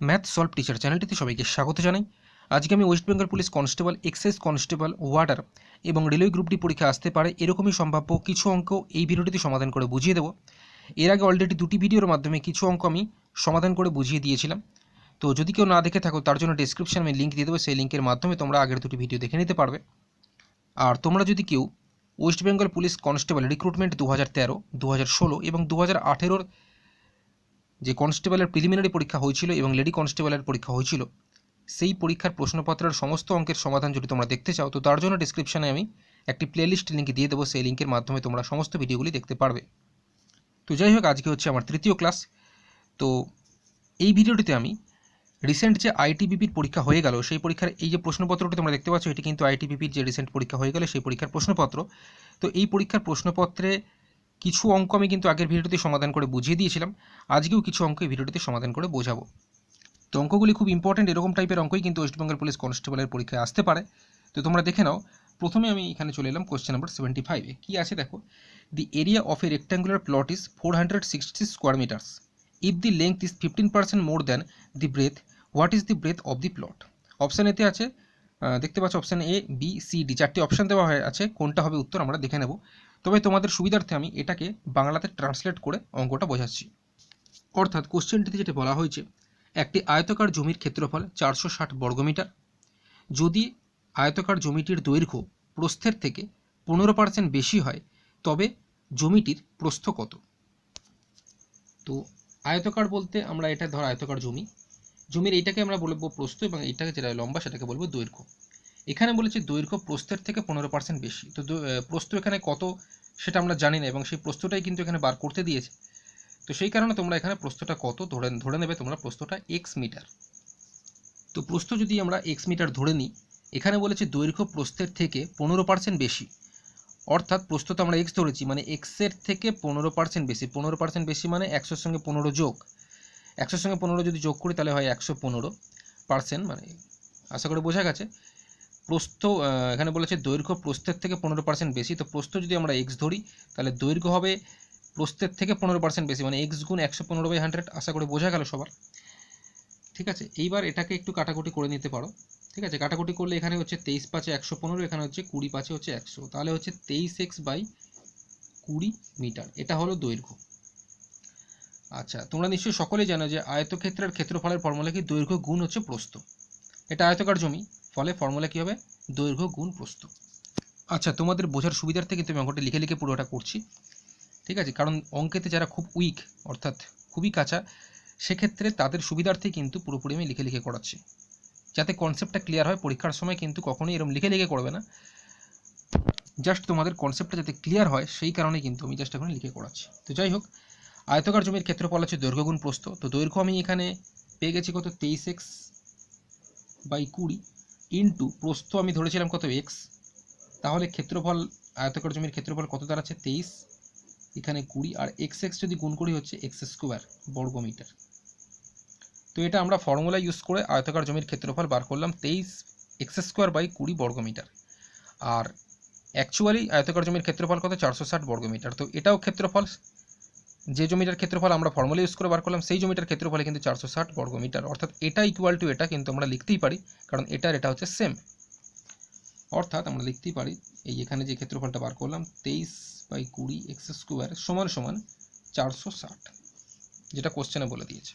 Math solve teacher চ্যানেলটিতে সবাইকে স্বাগত জানাই। আজকে আমি West Bengal police constable, excise constable warder এবং রেলওয়ে গ্রুপটি পরীক্ষা আসতে পারে এরকমই সম্ভাব্য কিছু অঙ্ক এই ভিডিওটিতে সমাধান করে বুঝিয়ে দেবো। এর আগে অলরেডি দুটি ভিডিওর মাধ্যমে কিছু অঙ্ক আমি সমাধান করে বুঝিয়ে দিয়েছিলাম। তো যদি কেউ না দেখে থাকো, তার জন্য ডিসক্রিপশন আমি লিঙ্ক দিয়ে দেবো, সেই লিঙ্কের মাধ্যমে তোমরা আগের দুটি ভিডিও দেখে নিতে পারবে। আর তোমরা যদি কেউ West Bengal police constable recruitment দু হাজার তেরো দু হাজার ষোলো এবং দু হাজার আঠেরোর যে কনস্টেবলের প্রিলিমিনারি পরীক্ষা হয়েছিল এবং লেডি কনস্টেবলের পরীক্ষা হয়েছিল, সেই পরীক্ষার প্রশ্নপত্রের সমস্ত অঙ্কের সমাধান যদি তোমরা দেখতে চাও, তো তার জন্য ডিসক্রিপশানে আমি একটি প্লেলিস্ট লিঙ্ক দিয়ে দেবো, সেই লিঙ্কের মাধ্যমে তোমরা সমস্ত ভিডিওগুলি দেখতে পারবে। তো যাই হোক, আজকে হচ্ছে আমার তৃতীয় ক্লাস তো এই ভিডিওটিতে আমি রিসেন্ট যে আইটিবিপির পরীক্ষা হয়ে গেল, সেই পরীক্ষার এই যে প্রশ্নপত্রটি তোমরা দেখতে পাচ্ছ, এটি কিন্তু আইটিবিপির যে রিসেন্ট পরীক্ষা হয়ে গেল, সেই পরীক্ষার প্রশ্নপত্র। তো এই পরীক্ষার প্রশ্নপত্রে কিছু অঙ্ক আমি কিন্তু আগের ভিডিওতে সমাধান করে বুঝিয়ে দিয়েছিলাম। আজকেও কিছু অঙ্ক এই ভিডিওটিতে সমাধান করে বোঝাবো। তো অঙ্কগুলি খুব ইম্পর্টেন্ট এরকম টাইপের অঙ্কই কিন্তু ওয়েস্টবেঙ্গল পুলিশ কনস্টেবলের পরীক্ষায় আসতে পারে। তো তোমরা দেখে নাও, প্রথমে আমি এখানে চলে এলাম কোশ্চেন নাম্বার সেভেন্টি ফাইভে কী আছে দেখো? The area of a rectangular plot is four hundred sixty square metres if the length is fifteen percent more than the breadth what is the breadth of the plot option এতে আছে দেখতে পাচ্ছ option A B C D চারটি option দেওয়া হয়ে আছে। কোনটা হবে উত্তর আমরা দেখে নেব। তবে তোমাদের সুবিধার্থে আমি এটাকে বাংলাতে ট্রান্সলেট করে অঙ্কটা বোঝাচ্ছি। অর্থাৎ কোশ্চেনটিতে যেটা বলা হয়েছে, একটি আয়তকার জমির ক্ষেত্রফল চারশো ষাট বর্গমিটার। যদি আয়তকার জমিটির দৈর্ঘ্য প্রস্থের থেকে পনেরো পার্সেন্ট বেশি হয়, তবে জমিটির প্রস্থ কত? তো আয়তকার বলতে আমরা এটা ধর আয়তকার জমি। জমির এইটাকে আমরা বলব প্রস্থ এবং এইটাকে যেটা লম্বা সেটাকে বলব দৈর্ঘ্য। এখানে বলেছে দৈর্ঘ্য প্রস্থের থেকে পনেরো পার্সেন্ট বেশি। তো প্রস্থ এখানে কত সেটা আমরা জানি না এবং সেই প্রস্থটাই কিন্তু এখানে বার করতে দিয়েছে। তো সেই কারণে তোমরা এখানে প্রস্থটা কত ধরে ধরে নেবে তোমরা প্রস্থটা এক্স মিটার তো প্রস্থ যদি আমরা এক্স মিটার ধরে নিই, এখানে বলেছে দৈর্ঘ্য প্রস্থের থেকে পনেরো পার্সেন্ট বেশি। অর্থাৎ প্রস্থ তো আমরা এক্স ধরেছি মানে এক্সের থেকে পনেরো পার্সেন্ট বেশি। পনেরো পার্সেন্ট বেশি মানে একশোর সঙ্গে পনেরো যোগ। একশোর সঙ্গে পনেরো যদি যোগ করি তাহলে হয় একশো পনেরো পার্সেন্ট মানে আশা করি বোঝা গেছে। প্রস্থ এখানে বলেছে দৈর্ঘ্য প্রস্থের থেকে পনেরো পার্সেন্ট বেশি। তো প্রস্থ যদি আমরা এক্স ধরি, তাহলে দৈর্ঘ্য হবে প্রস্থের থেকে পনেরো পার্সেন্ট বেশি মানে এক্স গুণ একশো পনেরো বাই হান্ড্রেড আশা করি বোঝা গেল সবার। ঠিক আছে? এইবার এটাকে একটু কাটাকুটি করে নিতে পারো। ঠিক আছে? কাটাকুটি করলে এখানে হচ্ছে তেইশ পাঁচে একশো পনেরো, এখানে হচ্ছে কুড়ি পাঁচে হচ্ছে একশো। তাহলে হচ্ছে তেইশ এক্স বাই কুড়ি মিটার, এটা হলো দৈর্ঘ্য। আচ্ছা তোমরা নিশ্চয়ই সকলেই জানো যে আয়তক্ষেত্রের ক্ষেত্রফলের ফর্মুলা কি? দৈর্ঘ্য গুণ হচ্ছে প্রস্থ। এটা আয়তকার জমি। ফলে ফর্মুলা কী হবে? দৈর্ঘ্য গুণ প্রস্থ। আচ্ছা তোমাদের বোঝার সুবিধার্থে কিন্তু আমি অঙ্কটা লিখে লিখে পুরোটা করছি। ঠিক আছে? কারণ অঙ্কেতে যারা খুব উইক অর্থাৎ খুবই কাঁচা, সেক্ষেত্রে তাদের সুবিধার্থেই কিন্তু পুরোপুরি আমি লিখে লিখে করাচ্ছি। যাতে কনসেপ্টটা ক্লিয়ার হয়, পরীক্ষার সময় কিন্তু কখনোই এরকম লিখে লিখে করবে না। জাস্ট তোমাদের কনসেপ্টটা যাতে ক্লিয়ার হয়, সেই কারণেই কিন্তু আমি জাস্ট এখন লিখে করাচ্ছি। তো যাই হোক, আয়তকার জমির ক্ষেত্রফল আছে দৈর্ঘ্য গুণ প্রস্থ। তো দৈর্ঘ্য আমি এখানে পেয়ে গেছি কত? তেইশ এক্স বাই কুড়ি। ইন্টু প্রস্থ আমি ধরেছিলাম কত এক্স তাহলে ক্ষেত্রফল, আয়তকার জমির ক্ষেত্রফল কত দাঁড়াচ্ছে? তেইশ। এখানে কুড়ি, আর এক্স এক্স যদি গুণ করি হচ্ছে এক্স স্কোয়ার বর্গ মিটার তো এটা আমরা ফর্মুলা ইউজ করে আয়তকার জমির ক্ষেত্রফল বার করলাম তেইশ এক্স স্কোয়ার বাই কুড়ি বর্গ মিটার আর অ্যাকচুয়ালি আয়তকার জমির ক্ষেত্রফল কত? চারশো ষাট বর্গ মিটার তো এটাও ক্ষেত্রফল যে জমিটার ক্ষেত্রফল আমরা ফর্মুলা ইউজ করে বার করলাম, সেই জমিটার ক্ষেত্রফলে কিন্তু চারশো ষাট বর্গ মিটার অর্থাৎ এটা ইকুয়াল টু এটা কিন্তু আমরা লিখতেই পারি, কারণ এটার এটা হচ্ছে সেম অর্থাৎ আমরা লিখতেই পারি, এই এখানে যে ক্ষেত্রফলটা বার করলাম, তেইশ বাই কুড়ি এক্স স্কোয়ার সমান সমান চারশো ষাট, যেটা কোশ্চেনে বলে দিয়েছে।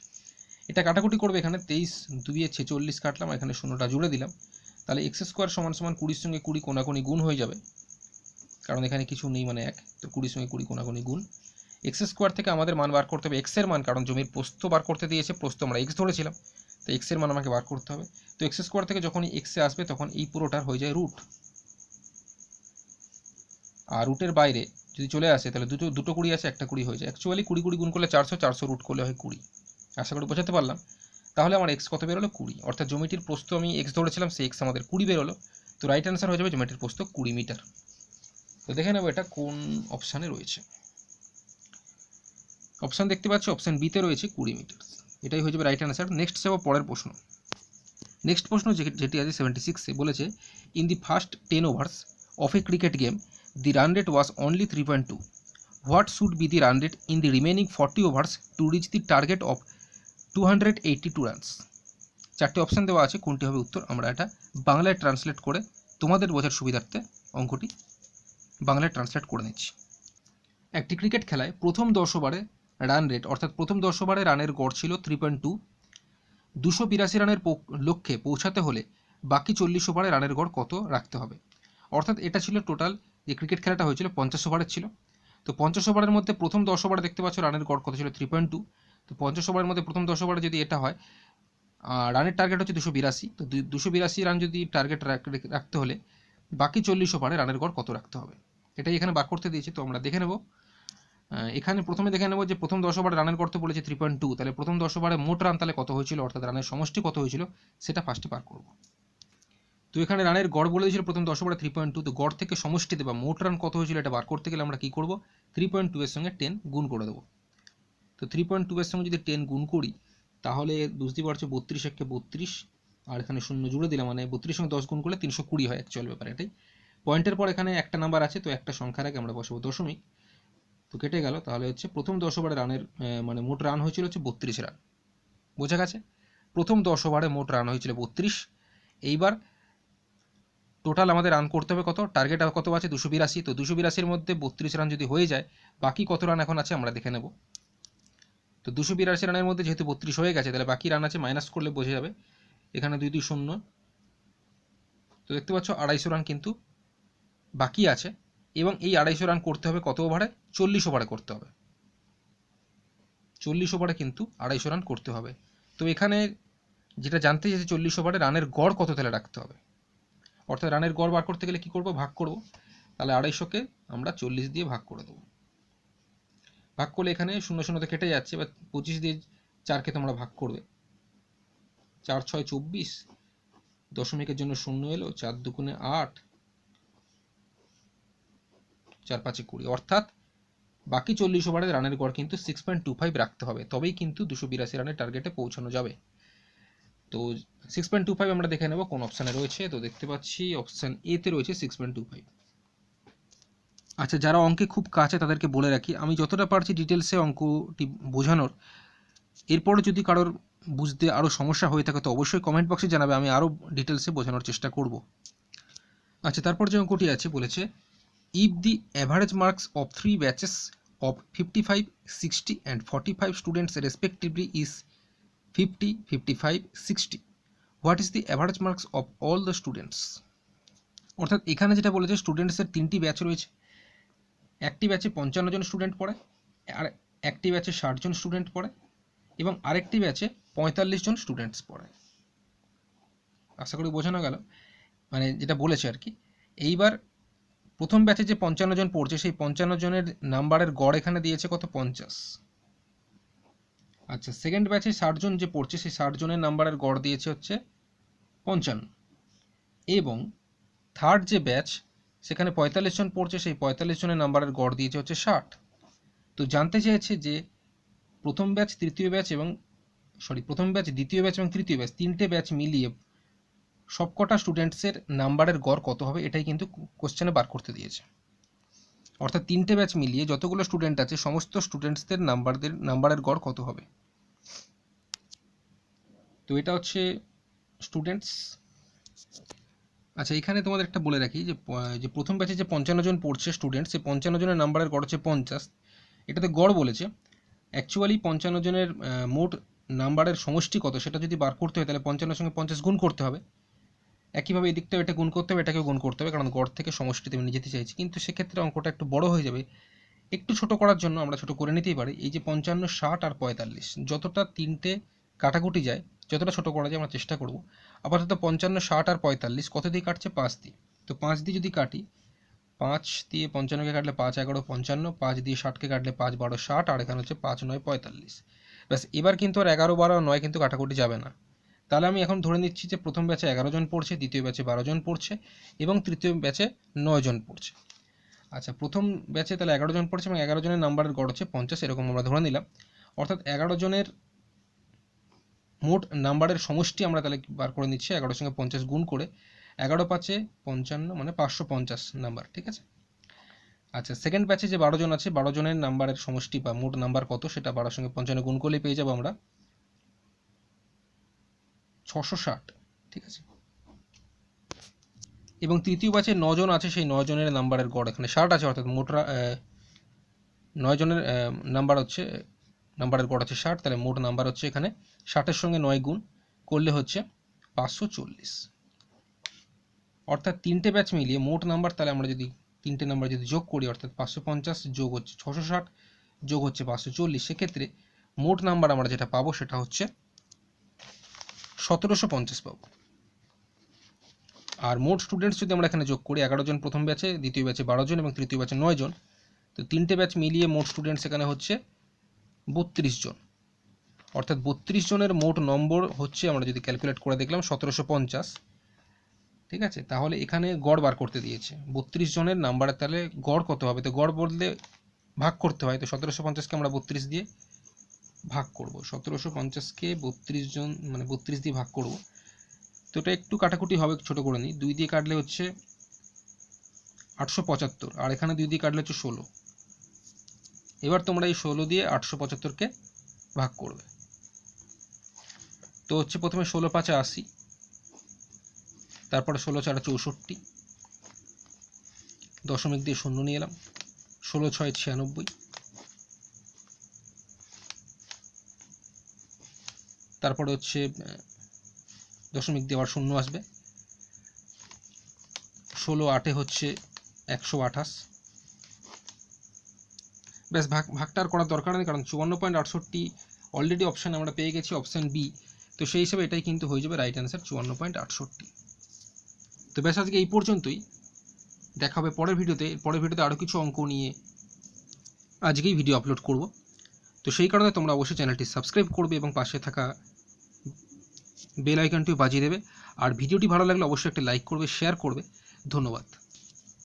এটা কাটাকুটি করবে এখানে, তেইশ দুইয়ে ছেচল্লিশ কাটলাম আর এখানে শূন্যটা জুড়ে দিলাম। তাহলে এক্স স্কোয়ার সমান সমান কুড়ির সঙ্গে কুড়ি কোনাকুনি গুণ হয়ে যাবে, কারণ এখানে কিছু নেই মানে এক, তো কুড়ির সঙ্গে কুড়ি কোনাকুনি গুণ এক্স স্কোয়ার থেকে আমাদের মান বার করতে হবে এক্সের মান, কারণ জমির প্রস্থ বার করতে দিয়েছে, প্রস্থ আমরা এক্স ধরেছিলাম। তো এক্সের মান আমাকে বার করতে হবে। তো এক্স স্কোয়ার থেকে যখন এক্সে আসবে, তখন এই পুরোটার হয়ে যায় রুট আর রুটের বাইরে যদি চলে আসে, তাহলে দুটো দুটো কুড়ি আছে, একটা কুড়ি হয়ে যায়। অ্যাকচুয়ালি কুড়ি কুড়ি গুণ করলে চারশো চারশো রুট করলে হয় কুড়ি। আশা করি বোঝাতে পারলাম। তাহলে আমার এক্স কত বেরোলো? কুড়ি। অর্থাৎ জমিটির প্রস্থ আমি এক্স ধরেছিলাম, সেই এক্স আমাদের কুড়ি বেরোলো। তো রাইট অ্যান্সার হয়ে যাবে জমিটির প্রস্থ কুড়ি মিটার তো দেখে নেব এটা কোন অপশানে রয়েছে। অপশান দেখতে পাচ্ছি অপশান বিতে রয়েছে কুড়ি মিটার এটাই হয়ে যাবে রাইট অ্যান্সার নেক্সট যাব পরের প্রশ্ন। নেক্সট প্রশ্ন যেটি আছে সেভেন্টি সিক্সে বলেছে in the first ten overs of a cricket game the run rate was only three point two what should be the run rate in the remaining forty overs to reach the target of two hundred eighty two runs চারটি option দেওয়া আছে, কোনটি হবে উত্তর? আমরা এটা বাংলায় translate করে তোমাদের বোঝার সুবিধার্থে অঙ্কটি বাংলায় ট্রান্সলেট করে নিচ্ছি। একটি ক্রিকেট খেলায় প্রথম দশ ওভারে রান রেট অর্থাৎ প্রথম দশ ওভারে রানের গড় ছিল থ্রি পয়েন্ট টু দুশো বিরাশি রানের লক্ষ্যে পৌঁছাতে হলে বাকি চল্লিশ ওভারে রানের গড় কত রাখতে হবে? অর্থাৎ এটা ছিল টোটাল যে ক্রিকেট খেলাটা হয়েছিল পঞ্চাশ ওভারের ছিল। তো পঞ্চাশ ওভারের মধ্যে প্রথম দশ ওভারে দেখতে পাচ্ছ রানের গড় কত ছিল থ্রি পয়েন্ট টু তো পঞ্চাশ ওভারের মধ্যে প্রথম দশ ওভারে যদি এটা হয় রানের টার্গেট হচ্ছে দুশো বিরাশি। তো দুশো বিরাশি রান যদি টার্গেট রাখতে হলে বাকি চল্লিশ ওভারে রানের গড় কত রাখতে হবে? এটাই এখানে বার করতে দিয়েছি, তো আমরা দেখে নেব। এখানে প্রথমে দেখে নেব যে প্রথম দশ ওভারে রানের করতে বলেছে থ্রি পয়েন্ট টু তাহলে প্রথম দশ ওভারে মোট রান তাহলে কত হয়েছিল? অর্থাৎ রানের সমষ্টি কত হয়েছিল? সেটা ফার্স্টে বার করব। তো এখানে রানের গড় বলে দিয়েছিল প্রথম দশ ওভারে থ্রি পয়েন্ট টু তো গড় থেকে সমষ্টিতে বা মোট রান কত হয়েছিল এটা বার করতে গেলে আমরা কী করব? থ্রি পয়েন্ট টু এর সঙ্গে টেন গুণ করে দেবো। তো থ্রি পয়েন্ট টু এর সঙ্গে যদি টেন গুণ করি, তাহলে বুঝতেই পারছ বত্রিশ একে বত্রিশ, আর এখানে শূন্য জুড়ে দিলাম মানে বত্রিশ সঙ্গে দশ গুণ করলে তিনশো কুড়ি হয় অ্যাকচুয়াল ব্যাপার এটাই। পয়েন্টের পর এখানে একটা নাম্বার আছে, তো একটা সংখ্যার আগে আমরা বসাবো দশমিক। তো কেটে গেল। তাহলে হচ্ছে প্রথম দশ ওভারে রানের মানে মোট রান হয়েছিল হচ্ছে বত্রিশ রান। বোঝা গেছে? প্রথম দশ ওভারে মোট রান হয়েছিল বত্রিশ। এইবার টোটাল আমাদের রান করতে হবে কত? টার্গেট কত আছে? দুশো বিরাশি। তো দুশো বিরাশির মধ্যে বত্রিশ রান যদি হয়ে যায়, বাকি কত রান এখন আছে আমরা দেখে নেব। তো দুশো বিরাশি রানের মধ্যে যেহেতু বত্রিশ হয়ে গেছে, তাহলে বাকি রান আছে মাইনাস করলে বোঝা যাবে। এখানে দুই দুই শূন্য। তো দেখতে পাচ্ছ, আড়াইশো রান কিন্তু বাকি আছে। এবং এই আড়াইশো রান করতে হবে কত ওভারে চল্লিশ ওভারে করতে হবে। চল্লিশ ওভারে কিন্তু আড়াইশো রান করতে হবে। তো এখানে যেটা জানতে চাইছে, চল্লিশ ওভারে রানের গড় কত তাহলে রাখতে হবে? অর্থাৎ রানের গড় বার করতে গেলে কি করব? ভাগ করব। তাহলে আড়াইশোকে আমরা চল্লিশ দিয়ে ভাগ করে দেবো। ভাগ করলে এখানে শূন্য শূন্যতে কেটে যাচ্ছে। বা পঁচিশ দিয়ে চারকে তোমরা ভাগ করবে। চার, ছয়, চব্বিশ দশমিকের জন্য শূন্য এলো, চার দুগুণে আট চার পাঁচে কুড়ি। অর্থাৎ বাকি চল্লিশ ওভারে রানের গড় কিন্তু সিক্স পয়েন্ট টু ফাইভ রাখতে হবে। তবেই কিন্তু দুশো বিরাশি রানের টার্গেটে পৌঁছানো যাবে। তো সিক্স পয়েন্ট টু ফাইভ আমরা দেখে নেব কোন অপশানে রয়েছে। তো দেখতে পাচ্ছি অপশান এতে রয়েছে সিক্স পয়েন্ট টু ফাইভ আচ্ছা যারা অঙ্কে খুব কাছে তাদেরকে বলে রাখি, আমি যতটা পারছি ডিটেলসে অঙ্কটি বোঝানোর। এরপরে যদি কারোর বুঝতে আরও সমস্যা হয়ে থাকে, তো অবশ্যই কমেন্ট বক্সে জানাবে। আমি আরও ডিটেলসে বোঝানোর চেষ্টা করব। আচ্ছা তারপর যে অঙ্কটি আছে বলেছে marks of three batches of fifty five sixty and forty five students respectively is fifty fifty five sixty what is the average marks of all the students অর্থাৎ এখানে যেটা বলেছে স্টুডেন্টসের তিনটি ব্যাচ রয়েছে। একটি ব্যাচে পঞ্চান্ন জন স্টুডেন্ট পড়ে, আর একটি ব্যাচে ষাট জন স্টুডেন্ট পড়ে, এবং আরেকটি ব্যাচে পঁয়তাল্লিশ জন স্টুডেন্টস পড়ে। আশা করি বোঝানো গেল। মানে যেটা বলেছে আর কি, এইবার প্রথম ব্যাচে যে পঞ্চান্ন জন পড়ছে, সেই পঞ্চান্ন জনের নাম্বারের গড় এখানে দিয়েছে কত? পঞ্চাশ। আচ্ছা সেকেন্ড ব্যাচে ষাট জন যে পড়ছে, সেই ষাট জনের নাম্বারের গড় দিয়েছে হচ্ছে পঞ্চান্ন। এবং থার্ড যে ব্যাচ সেখানে পঁয়তাল্লিশ জন পড়ছে, সেই পঁয়তাল্লিশ জনের নাম্বারের গড় দিয়েছে হচ্ছে ষাট। তো জানতে চেয়েছে যে প্রথম ব্যাচ তৃতীয় ব্যাচ এবং সরি প্রথম ব্যাচ দ্বিতীয় ব্যাচ এবং তৃতীয় ব্যাচ তিনটে ব্যাচ মিলিয়ে সবকটা স্টুডেন্টসের নাম্বারের গড় কত হবে এটাই কিন্তু কোশ্চেনে বার করতে দিয়েছে। অর্থাৎ তিনটে ব্যাচ মিলিয়ে যতগুলো স্টুডেন্ট আছে, সমস্ত স্টুডেন্টসদের নাম্বারদের নাম্বারের গড় কত হবে? তো এটা হচ্ছে স্টুডেন্টস আচ্ছা এখানে তোমাদের একটা বলে রাখি যে যে প্রথম ব্যাচে যে পঞ্চান্ন জন পড়ছে স্টুডেন্ট সেই পঞ্চান্ন জনের নাম্বারের গড় হচ্ছে পঞ্চাশ। এটাতে গড় বলেছে অ্যাকচুয়ালি পঞ্চান্ন জনের মোট নাম্বারের সমষ্টি কত? সেটা যদি বার করতে হয়, তাহলে পঞ্চান্নের সঙ্গে পঞ্চাশ গুণ করতে হবে। একইভাবে এই দিকটাও এটা গুণ করতে হবে, এটাকেও গুণ করতে হবে, কারণ গড় থেকে সমষ্টিতে আমি যেতে চাইছি। কিন্তু সেক্ষেত্রে অঙ্কটা একটু বড় হয়ে যাবে। একটু ছোট করার জন্য আমরা ছোট করে নিতেই পারি। এই যে পঞ্চান্ন, ষাট আর পঁয়তাল্লিশ, যতটা তিনটে কাটাকুটি যায়, যতটা ছোট করা যায় আমরা চেষ্টা করব। আপাতত পঞ্চান্ন, ষাট আর পঁয়তাল্লিশ কত দিয়ে কাটছে? পাঁচ দিয়ে। তো পাঁচ দিয়ে যদি কাটি, পাঁচ দিয়ে পঞ্চান্নকে কাটলে পাঁচ এগারো, পঞ্চান্ন, পাঁচ দিয়ে ষাটকে কাটলে পাঁচ বারো, ষাট, আর এখানে হচ্ছে পাঁচ, নয়, পঁয়তাল্লিশ। ব্যাস, এবার কিন্তু আর এগারো, বারো, নয় কিন্তু কাটাকুটি যাবে না। তাহলে আমি এখন ধরে নিচ্ছি যে প্রথম ব্যাচে এগারো জন পড়ছে, দ্বিতীয় ব্যাচে বারো জন পড়ছে এবং তৃতীয় ব্যাচে নয় জন পড়ছে। আচ্ছা প্রথম ব্যাচে তাহলে এগারো জন পড়ছে এবং এগারো জনের নাম্বারের গড় হচ্ছে পঞ্চাশ, এরকম আমরা ধরে নিলাম। অর্থাৎ এগারো জনের মোট নাম্বারের সমষ্টি আমরা তাহলে বার করে নিচ্ছি, এগারোর সঙ্গে পঞ্চাশ গুণ করে এগারো পাঁচে পঞ্চান্ন মানে পাঁচশো পঞ্চাশ নাম্বার ঠিক আছে? আচ্ছা সেকেন্ড ব্যাচে যে বারো জন আছে, বারো জনের নাম্বারের সমষ্টি বা মোট নাম্বার কত, সেটা বারোর সঙ্গে পঞ্চান্ন গুণ করলে পেয়ে যাব আমরা। ছশো ষাট, ঠিক আছে? এবং তৃতীয় ব্যাচে নজন আছে, সেই নজনের নাম্বারের গড় এখানে। ষাট আছে, অর্থাৎ মোটরা নয় জনের নাম্বার হচ্ছে নাম্বারের গড় আছে ষাট, তাহলে মোট নাম্বার হচ্ছে এখানে ষাটের সঙ্গে নয় গুণ করলে হচ্ছে পাঁচশো চল্লিশ। অর্থাৎ তিনটে ব্যাচ মিলিয়ে মোট নাম্বার তাহলে আমরা যদি তিনটে নাম্বার যদি যোগ করি, অর্থাৎ পাঁচশো পঞ্চাশ যোগ হচ্ছে ছশো ষাট, যোগ হচ্ছে পাঁচশো চল্লিশ, সেক্ষেত্রে মোট নাম্বার আমরা যেটা পাবো সেটা হচ্ছে সতেরোশো পঞ্চাশ পাবো আর মোট স্টুডেন্টস যদি আমরা এখানে যোগ করি, এগারো জন প্রথম ব্যাচে দ্বিতীয় ব্যাচে বারো জন এবং তৃতীয় ব্যাচে নয় জন, তো তিনটে ব্যাচ মিলিয়ে মোট স্টুডেন্টস এখানে হচ্ছে বত্রিশ জন। অর্থাৎ বত্রিশ জনের মোট নম্বর হচ্ছে আমরা যদি ক্যালকুলেট করে দেখলাম সতেরোশো পঞ্চাশ। ঠিক আছে? তাহলে এখানে গড় বার করতে দিয়েছে। বত্রিশ জনের নাম্বারে তাহলে গড় কত হবে? তো গড় বললে ভাগ করতে হয়। তো সতেরোশো পঞ্চাশকে আমরা বত্রিশ দিয়ে ভাগ করব। সতেরোশো পঞ্চাশকে বত্রিশ জন মানে বত্রিশ দিয়ে ভাগ করব। তো এটা একটু কাটাকুটি হবে, ছোট করে নিই। দুই দিয়ে কাটলে হচ্ছে আটশো পঁচাত্তর, আর এখানে দুই দিয়ে কাটলে হচ্ছে ষোলো। এবার তোমরা এই ষোলো দিয়ে আটশো পঁচাত্তরকে ভাগ করবে। তো হচ্ছে প্রথমে ষোলো পাঁচে আশি, তারপরে ষোলো চারা চৌষট্টি, দশমিক দিয়ে শূন্য নিয়ে এলাম, ষোলো ছয় ছিয়ানব্বই তারপরে হচ্ছে দশমিক দিয়ে আবার শূন্য আসবে। ষোলো আটে হচ্ছে একশো আঠাশ। ব্যাস, ভাগ, ভাগটা আর করার দরকার নেই, কারণ চুয়ান্ন পয়েন্ট আটষট্টি অলরেডি অপশান আমরা পেয়ে গেছি অপশান বি তো সেই হিসাবে এটাই কিন্তু হয়ে যাবে রাইট অ্যান্সার চুয়ান্ন পয়েন্ট আটষট্টি। তো ব্যাস, আজকে এই পর্যন্তই। দেখা হবে পরের ভিডিওতে। পরের ভিডিওতে আরও কিছু অঙ্ক নিয়ে আজকেই ভিডিও আপলোড করব। তো সেই কারণে তোমরা অবশ্যই চ্যানেলটি সাবস্ক্রাইব করবে এবং পাশে থাকা বেল আইকনটিও বাজিয়ে দেবে। আর ভিডিওটি ভালো লাগলে অবশ্যই একটা লাইক করবে শেয়ার করবে। ধন্যবাদ।